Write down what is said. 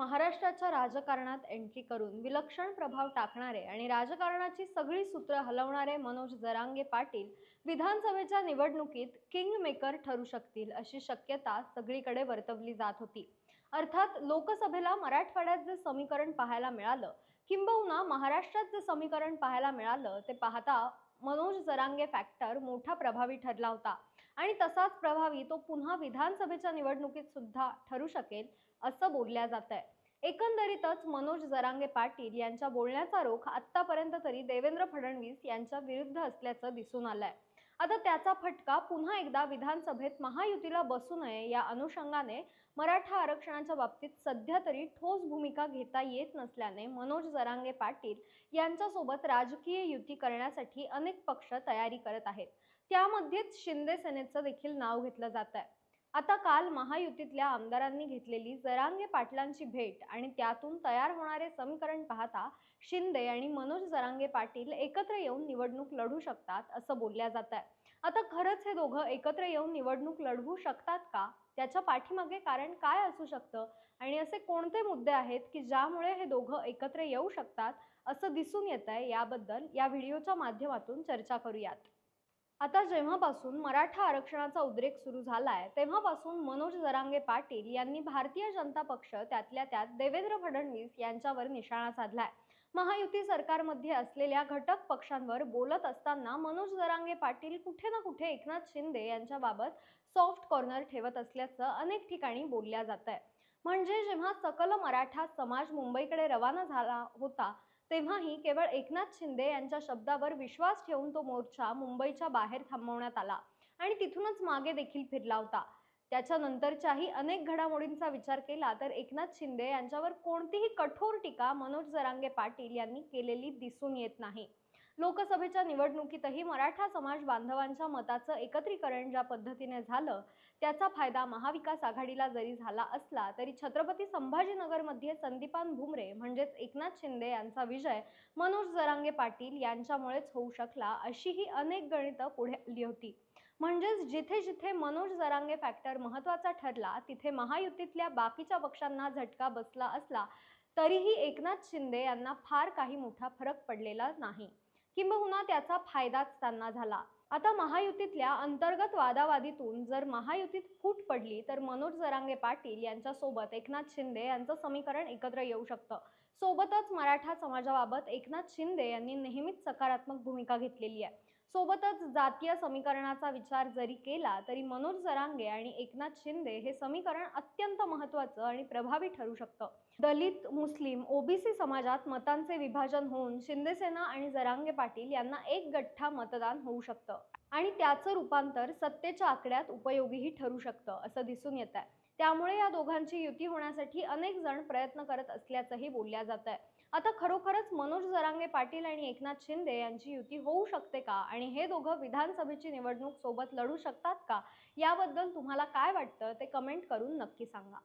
महाराष्ट्राच्या राजकारणात एंट्री करून विलक्षण प्रभाव टाकणारे आणि राजकारणाची सगळी सूत्र हलवणारे मनोज जरांगे पाटील विधानसभेच्या निवडणुकीत किंग मेकर ठरू शकतील अशी शक्यता सगळीकडे वर्तवली जात होती. अर्थात लोकसभेला मराठवाड्यात जे समीकरण पाहायला मिळालं किंबहुना महाराष्ट्रात जे समीकरण पाहायला मिळालं ते पाहता मनोज जरांगे फॅक्टर मोठा प्रभावी ठरला होता. आणि तसाच प्रभावी तो पुन्हा विधानसभेच्या निवडणुकीत सुद्धा ठरू शकेल असं बोलल्या जात आहे एकंदरीतच मनोज जरांगे पाटील यांच्या बोलण्याचा रोख आतापर्यंत तरी देवेंद्र फडणवीस यांच्या विरुद्ध असल्याचं दिसून आलंय. आता त्याचा फटका पुन्हा एकदा विधानसभेत महायुतीला बसू नये या अनुषंगाने मराठा आरक्षणाच्या बाबतीत सध्या तरी ठोस भूमिका घेता येत नसल्याने मनोज जरांगे पाटील यांच्यासोबत राजकीय युती करण्यासाठी अनेक पक्ष तयारी करत आहेत. त्यामध्येच शिंदे सेनेचं देखील नाव घेतलं जात आहे. आता काल महायुतीतल्या आमदारांनी घेतलेली जरांगे पाटलांची भेट आणि त्यातून तयार होणारे समीकरण पाहता शिंदे आणि मनोज जरांगे पाटील एकत्र येऊन निवडणूक लढू शकतात असं बोलल्या जात आहे. आता खरंच हे दोघं एकत्र येऊन निवडणूक लढवू शकतात का? त्याच्या पाठीमागे कारण काय असू शकतं? आणि असे कोणते मुद्दे आहेत की ज्यामुळे हे दोघं एकत्र येऊ शकतात असं दिसून येत आहे याबद्दल या व्हिडिओच्या माध्यमातून चर्चा करूयात. आता जेव्हापासून मराठा आरक्षणाचा उद्रेक सुरू झालाय तेव्हापासून मनोज जरांगे पाटील यांनी भारतीय जनता पक्ष त्यातल्या त्यात देवेंद्र फडणवीस यांच्यावर निशाणा साधलाय. महायुती सरकारमध्ये असलेल्या घटक पक्षांवर बोलत असताना मनोज जरांगे पाटील कुठे ना कुठे एकनाथ शिंदे यांच्याबाबत सॉफ्ट कॉर्नर ठेवत असल्याचं अनेक ठिकाणी बोलल्या जात आहे म्हणजे जेव्हा सकल मराठा समाज मुंबईकडे रवाना झाला होता तेव्हाही केवळ एकनाथ शिंदे यांच्या शब्दावर विश्वास ठेवून तो मोर्चा मुंबईच्या बाहेर थांबवण्यात आला आणि तिथूनच मागे देखील फिरला होता. त्याच्यानंतरच्याही अनेक घडामोडींचा विचार केला तर एकनाथ शिंदे यांच्यावर कोणतीही कठोर टीका मनोज जरांगे पाटील यांनी केलेली दिसून येत नाही. लोकसभेच्या निवडणुकीतही मराठा समाज बांधवांच्या मताचं एकत्रीकरण ज्या पद्धतीने झालं त्याचा फायदा महाविकास आघाडीला जरी झाला असला तरी छत्रपती संभाजीनगरमध्ये संदीपान भुमरे म्हणजेच एकनाथ शिंदे यांचा विजय मनोज जरांगे पाटील यांच्यामुळेच होऊ शकला अशीही अनेक गणितं पुढे आली होती. म्हणजेच जिथे जिथे मनोज जरांगे फॅक्टर महत्त्वाचा ठरला तिथे महायुतीतल्या बाकीच्या पक्षांना झटका बसला असला तरीही एकनाथ शिंदे यांना फार काही मोठा फरक पडलेला नाही. किंबहुना त्याचा फायदाच त्यांना झाला. आता महायुतीतल्या अंतर्गत वादावादीतून जर महायुतीत फूट पडली तर मनोज जरांगे पाटील यांच्यासोबत एकनाथ शिंदे यांचं समीकरण एकत्र येऊ शकतं. सोबतच मराठा समाजाबाबत एकनाथ शिंदे यांनी नेहमीच सकारात्मक भूमिका घेतलेली आहे. सोबतच जातीय समीकरणाचा विचार जरी केला तरी मनोज जरांगे आणि एकनाथ शिंदे हे समीकरण अत्यंत महत्त्वाचं आणि प्रभावी ठरू शकतं. दलित मुस्लिम ओबीसी समाजात मतांचे विभाजन होऊन शिंदेसेना आणि जरांगे पाटील यांना एक गठ्ठा मतदान होऊ शकतं. आणि त्याचं रूपांतर सत्तेच्या आकड्यात उपयोगीही ठरू शकतं असं दिसून येत आहे त्यामुळे या दोघांची युती होण्यासाठी अनेक जण प्रयत्न करत असल्याचंही बोलल्या जात आहे आता खरोखरच मनोज जरांगे पाटील आणि एकनाथ शिंदे यांची युती होऊ शकते का? आणि हे दोघं विधानसभेची निवडणूक सोबत लढू शकतात का? याबद्दल तुम्हाला काय वाटतं? ते कमेंट करून नक्की सांगा.